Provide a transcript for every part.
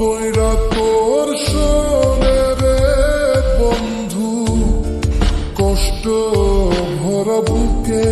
কইরা তোর সরে রে বন্ধু কষ্ট ভরা বুকে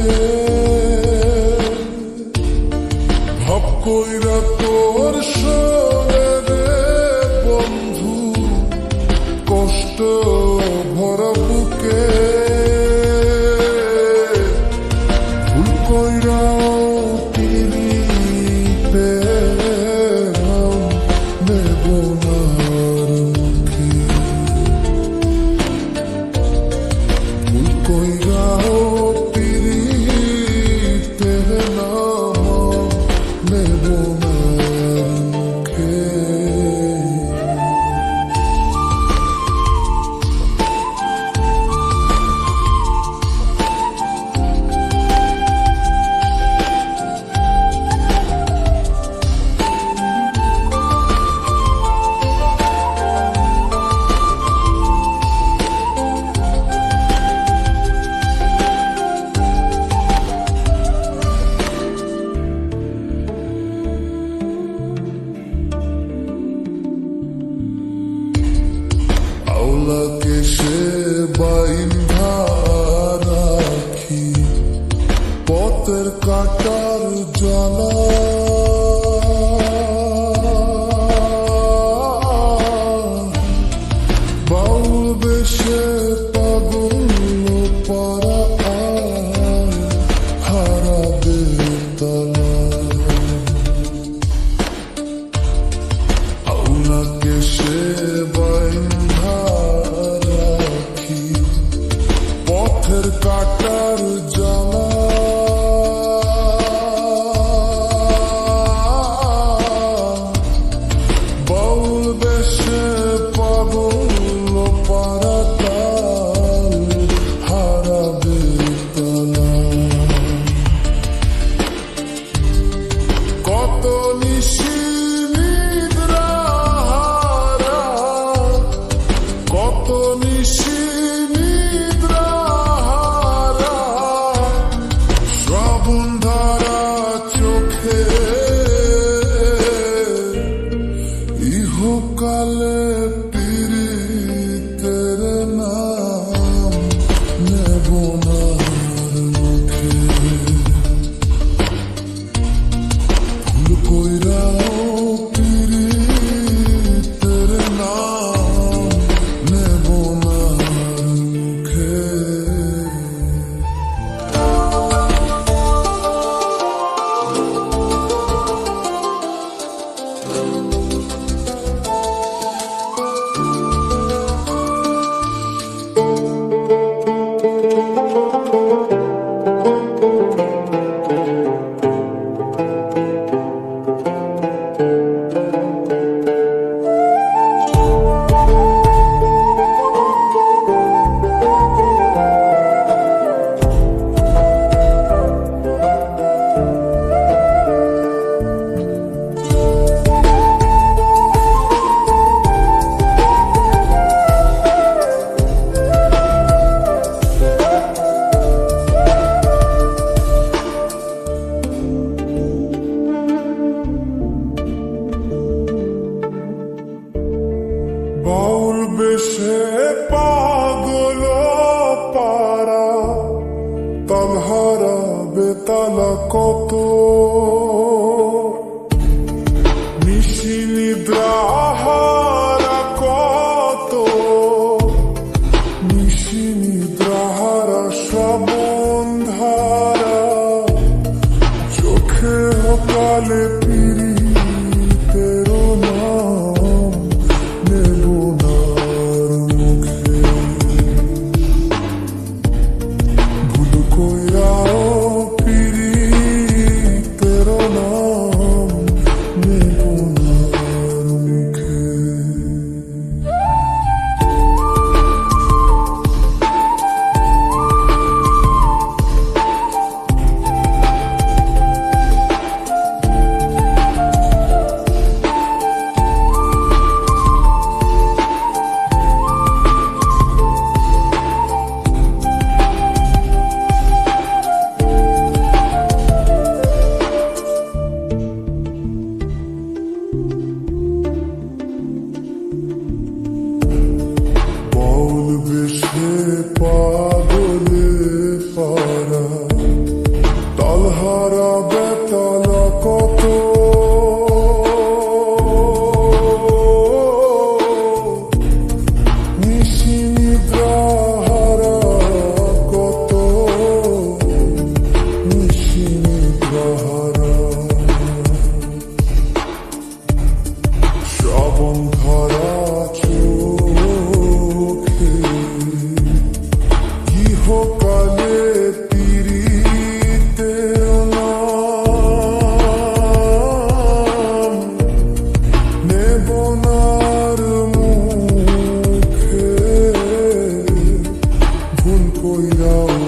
আওলাকে সে বাইন রাখি। পথের কাটার জ্বালা তালা কত know.